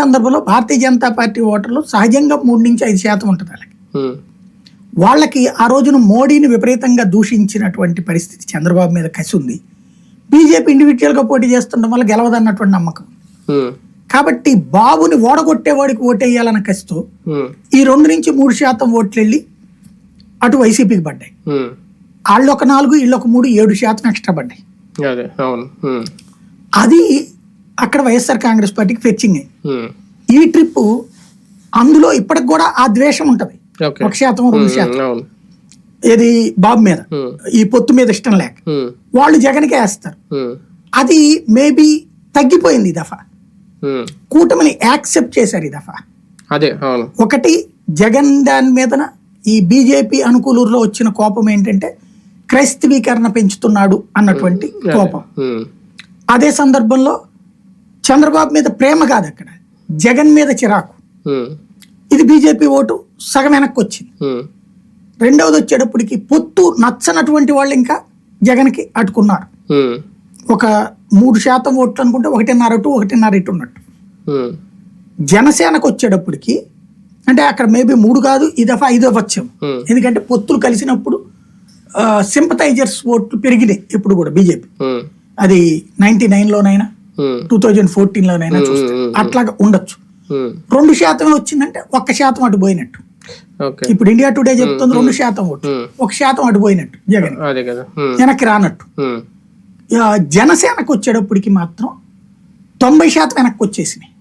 సందర్భంలో భారతీయ జనతా పార్టీ ఓటర్లు సహజంగా మూడు నుంచి ఐదు శాతం ఉంటుంది వాళ్ళకి. వాళ్ళకి ఆ రోజున మోడీని విపరీతంగా దూషించినటువంటి పరిస్థితి చంద్రబాబు మీద కసి ఉంది బీజేపీ ఇండివిజువల్గా పోటీ చేస్తుండడం వల్ల గెలవదన్నటువంటి నమ్మకం. కాబట్టి బాబుని ఓడగొట్టేవాడికి ఓటేయాలన్న కసితో ఈ రెండు నుంచి మూడు శాతం ఓట్లు వెళ్ళి అటు వైసీపీకి పడ్డాయి. వాళ్ళు ఒక నాలుగు వీళ్ళు ఒక మూడు ఏడు శాతం ఎక్స్ట్రా పడ్డాయి. అది అక్కడ వైఎస్ఆర్ కాంగ్రెస్ పార్టీకి ఫెచ్చింగ్. ఈ ట్రిప్ అందులో ఇప్పటికి కూడా ఆ ద్వేషం ఉంటది. ఒక శాతం రెండు శాతం. ఏది బాబు మీద? ఈ పొత్తు మీద ఇష్టం లేక. వాళ్ళు జగన్కే వేస్తారు. అది మేబీ తగ్గిపోయింది ఈ దఫా. కూటమిని యాక్సెప్ట్ చేశారు ఈ దఫా. అదే ఒకటి జగన్ దాని మీదన ఈ బీజేపీ అనుకూలూరులో వచ్చిన కోపం ఏంటంటే క్రైస్తవీకరణ పెంచుతున్నాడు అన్నటువంటి కోపం. అదే సందర్భంలో చంద్రబాబు మీద ప్రేమ కాదు అక్కడ. జగన్ మీద చిరాకు. ఇది బీజేపీ ఓటు సగం వెనక్కి వచ్చింది. రెండవది వచ్చేటప్పటికి పొత్తు నచ్చనటువంటి వాళ్ళు ఇంకా జగన్కి అటుకున్నారు ఉమ్, ఒక మూడు శాతం ఓట్లు అనుకుంటే ఒకటిన్నర టు ఒకటిన్నర ఇటు ఉన్నట్టు. జనసేనకు వచ్చేటప్పటికి అంటే అక్కడ మేబీ మూడు కాదు ఈ దఫా ఐదో వచ్చాం. ఎందుకంటే పొత్తులు కలిసినప్పుడు సింపథైజర్స్ ఓట్లు పెరిగినాయి ఇప్పుడు కూడా బీజేపీ. అది నైన్టీ నైన్లోనైనా టూ థౌజండ్ ఫోర్టీన్లోనైనా చూస్తే Hmm. అట్లాగా ఉండొచ్చు. ఉమ్. రెండు శాతమే వచ్చిందంటే ఒక్క శాతం అటు పోయినట్టు. ఇప్పుడు ఇండియా టుడే చెప్తుంది రెండు శాతం ఓటు. ఒక శాతం అటు పోయినట్టు జగన్. వెనక్కి రానట్టు. జనసేనకు వచ్చేటప్పటికి మాత్రం తొంభై శాతం వెనక్కి వచ్చేసినాయి.